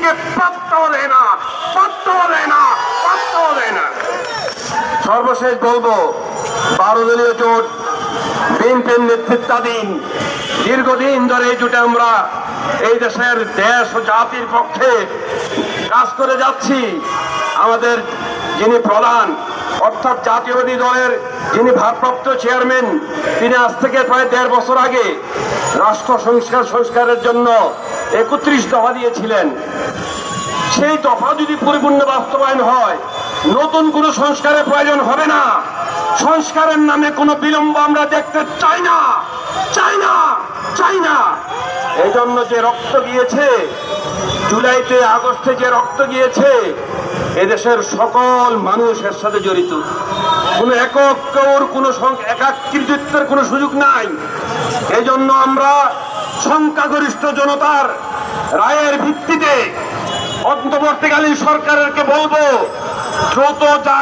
দুর্নীতিকে পাত্তাও দেয় না পাত্তাও দেয় না পাত্তাও দেয় না। সর্বশেষ বলব, বারো দলীয় জোট, বিএনপির নেতৃত্বাধীন, দীর্ঘদিন ধরে এই জোটে আমরা এই দেশের দেশ ও জাতির পক্ষে কাজ করে যাচ্ছি। আমাদের যিনি প্রধান, অর্থাৎ জাতীয়বাদী দলের যিনি ভারপ্রাপ্ত চেয়ারম্যান, তিনি আজ থেকে প্রায় দেড় বছর আগে রাষ্ট্র সংস্কার সংস্কারের জন্য একত্রিশ দফা দিয়েছিলেন। সেই দফা যদি পরিপূর্ণ বাস্তবায়ন হয়, নতুন কোনো সংস্কারের প্রয়োজন হবে না। সংস্কারের নামে কোনো বিলম্ব আমরা দেখতে চাই না। চাই না চাই না। এই জন্য যে রক্ত গিয়েছে, জুলাইতে আগস্টে যে রক্ত গিয়েছে, এদেশের সকল মানুষের সাথে জড়িত। কোনো একক কোনো সং- একাকৃতিত্বের কোনো সুযোগ নাই। এই জন্য আমরা সংখ্যাগরিষ্ঠ জনতার রায়ের ভিত্তিতে অন্তর্বর্তীকালীন সরকারকে বলব দ্রুত যা